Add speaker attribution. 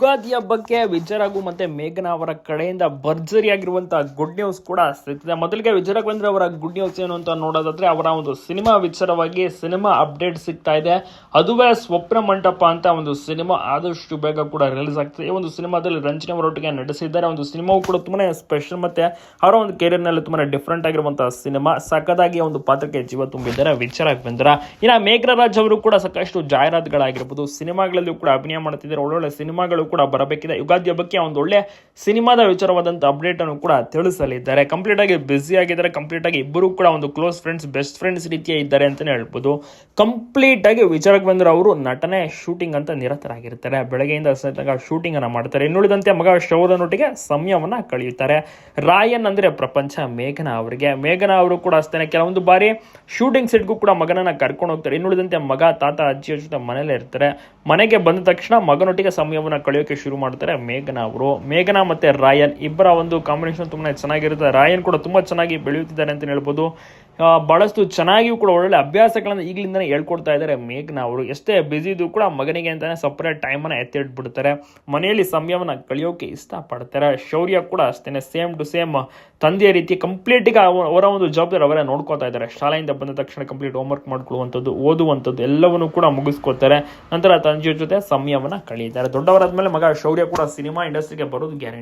Speaker 1: ಯುಗಾದಿ ಹಬ್ಬಕ್ಕೆ ವಿಜಯರಾಘು ಮತ್ತೆ ಮೇಘನ ಅವರ ಕಡೆಯಿಂದ ಭರ್ಜರಿಯಾಗಿರುವಂತಹ ಗುಡ್ ನ್ಯೂಸ್ ಕೂಡ ಸಿಗ್ತಿದೆ. ಮೊದಲಿಗೆ ವಿಜಯ ರಾಘವೇಂದ್ರ ಅವರ ಗುಡ್ ನ್ಯೂಸ್ ಏನು ಅಂತ ನೋಡೋದಾದ್ರೆ ಅವರ ಒಂದು ಸಿನಿಮಾ ವಿಚಾರವಾಗಿ ಸಿನಿಮಾ ಅಪ್ಡೇಟ್ ಸಿಗ್ತಾ ಇದೆ. ಅದುವೇ ಸ್ವಪ್ನ ಮಂಟಪ ಅಂತ ಒಂದು ಸಿನಿಮಾ ಆದಷ್ಟು ಬೇಗ ಕೂಡ ರಿಲೀಸ್ ಆಗ್ತದೆ. ಈ ಒಂದು ಸಿನಿಮಾದಲ್ಲಿ ರಂಜನೆ ಅವರೊಟ್ಟಿಗೆ ನಟಿಸಿದ್ದಾರೆ. ಒಂದು ಸಿನಿಮಾವು ಕೂಡ ತುಂಬಾ ಸ್ಪೆಷಲ್ ಮತ್ತೆ ಅವರ ಒಂದು ಕೆರಿಯರ್ನಲ್ಲಿ ತುಂಬಾ ಡಿಫ್ರೆಂಟ್ ಆಗಿರುವಂತಹ ಸಿನಿಮಾ. ಸಖದಾಗಿ ಒಂದು ಪಾತ್ರಕ್ಕೆ ಜೀವ ತುಂಬಿದ್ದಾರೆ ವಿಜಯ ರಾಘವೇಂದ್ರ. ಇನ್ನು ಮೇಘರಾಜ್ ಅವರು ಕೂಡ ಸಾಕಷ್ಟು ಜಾಹೀರಾತುಗಳಾಗಿರ್ಬೋದು. ಸಿನಿಮಾಗಳಲ್ಲೂ ಕೂಡ ಅಭಿನಯ ಮಾಡುತ್ತಿದ್ದಾರೆ ಒಳ್ಳೊಳ್ಳೆ ಸಿನಿಮಾಗಳು ಕೂಡ ಬರಬೇಕಿದೆ. ಯುಗಾದಿ ಹಬ್ಬಕ್ಕೆ ಒಂದು ಒಳ್ಳೆ ಸಿನಿಮಾದ ವಿಚಾರವಾದಂಥ ಅಪ್ಡೇಟ್ ಅನ್ನು ಕೂಡ ತಿಳಿಸಲಿದ್ದಾರೆ. ಕಂಪ್ಲೀಟ್ ಆಗಿ ಬ್ಯುಸಿ ಆಗಿದ್ದಾರೆ. ಕಂಪ್ಲೀಟ್ ಆಗಿ ಇಬ್ಬರು ಕೂಡ ಒಂದು ಕ್ಲೋಸ್ ಫ್ರೆಂಡ್ಸ್ ಬೆಸ್ಟ್ ಫ್ರೆಂಡ್ಸ್ ರೀತಿಯ ಇದ್ದಾರೆ ಅಂತಲೇ ಹೇಳ್ಬೋದು. ಕಂಪ್ಲೀಟ್ ಆಗಿ ವಿಚಾರಕ್ಕೆ ಬಂದರೆ ಅವರು ನಟನೆ ಶೂಟಿಂಗ್ ಅಂತ ನಿರತರಾಗಿರ್ತಾರೆ. ಬೆಳಗ್ಗೆಯಿಂದ ಸಹಿತ ಶೂಟಿಂಗ್ ಅನ್ನು ಮಾಡ್ತಾರೆ. ಇನ್ನುಳಿದಂತೆ ಮಗ ಶೌದನೊಟ್ಟಿಗೆ ಸಮಯವನ್ನು ಕಳೆಯುತ್ತಾರೆ. ರಾಯನ್ ಅಂದರೆ ಪ್ರಪಂಚ ಮೇಘನ ಅವರಿಗೆ. ಮೇಘನ ಅವರು ಕೂಡ ಅಷ್ಟೇ ಕೆಲವೊಂದು ಬಾರಿ ಶೂಟಿಂಗ್ ಸೆಟ್ಗೂ ಕೂಡ ಮಗನನ್ನು ಕರ್ಕೊಂಡು ಹೋಗ್ತಾರೆ. ಇನ್ನುಳಿದಂತೆ ಮಗ, ತಾತ, ಅಜ್ಜಿಯ ಜೊತೆ ಮನೆಯಲ್ಲೇ ಇರ್ತಾರೆ. ಮನೆಗೆ ಬಂದ ತಕ್ಷಣ ಮಗನೊಟ್ಟಿಗೆ ಸಮಯವನ್ನು ಕಳೆಯೋಕೆ ಶುರು ಮಾಡ್ತಾರೆ ಮೇಘನ ಅವರು. ಮೇಘನ ಮತ್ತೆ ರಾಯನ್. ಇಬ್ಬರ ಒಂದು ಕಾಂಬಿನೇಷನ್ ತುಂಬಾ ಚೆನ್ನಾಗಿರುತ್ತೆ. ರಾಯನ್ ಕೂಡ ತುಂಬಾ ಚೆನ್ನಾಗಿ ಬೆಳೆಯುತ್ತಿದ್ದಾರೆ ಅಂತ ಹೇಳ್ಬೋದು. ಆ, ಬಹಳಷ್ಟು ಚೆನ್ನಾಗಿಯೂ ಕೂಡ ಒಳ್ಳೊಳ್ಳೆ ಅಭ್ಯಾಸಗಳನ್ನ ಈಗಲಿಂದನೇ ಹೇಳ್ಕೊಡ್ತಾ ಇದ್ದಾರೆ. ಮೇಘನ ಅವರು ಎಷ್ಟೇ ಬ್ಯುಸಿ ಇದ್ರೂ ಕೂಡ ಮಗನಿಗೆ ಅಂತಾನೆ ಸಪ್ರೇಟ್ ಟೈಮನ್ನು ಎತ್ತಿಟ್ಬಿಡ್ತಾರೆ. ಮನೆಯಲ್ಲಿ ಸಮಯವನ್ನು ಕಳೆಯೋಕೆ ಇಷ್ಟಪಡ್ತಾರೆ. ಶೌರ್ಯ ಕೂಡ ಅಷ್ಟೇ ಸೇಮ್ ಟು ಸೇಮ್ ತಂದೆಯ ರೀತಿ ಕಂಪ್ಲೀಟಿಗೆ ಅವರ ಒಂದು ಜವಾಬ್ದಾರಿ ಅವರೇ ನೋಡ್ಕೋತಾ ಇದ್ದಾರೆ. ಶಾಲೆಯಿಂದ ಬಂದ ತಕ್ಷಣ ಕಂಪ್ಲೀಟ್ ಹೋಮ್ವರ್ಕ್ ಮಾಡ್ಕೊಳ್ಳುವಂಥದ್ದು ಓದುವಂಥದ್ದು ಎಲ್ಲವನ್ನೂ ಕೂಡ ಮುಗಿಸ್ಕೋತಾರೆ ನಂತರ ತಂದೆಯ ಜೊತೆ ಸಮಯವನ್ನು ಕಳೆಯುತ್ತಾರೆ ದೊಡ್ಡವರಾದ್ಮೇಲೆ ಮಗ ಶೌರ್ಯ ಕೂಡ ಸಿನಿಮಾ ಇಂಡಸ್ಟ್ರಿಗೆ ಬರೋದು ಗ್ಯಾರಂಟಿ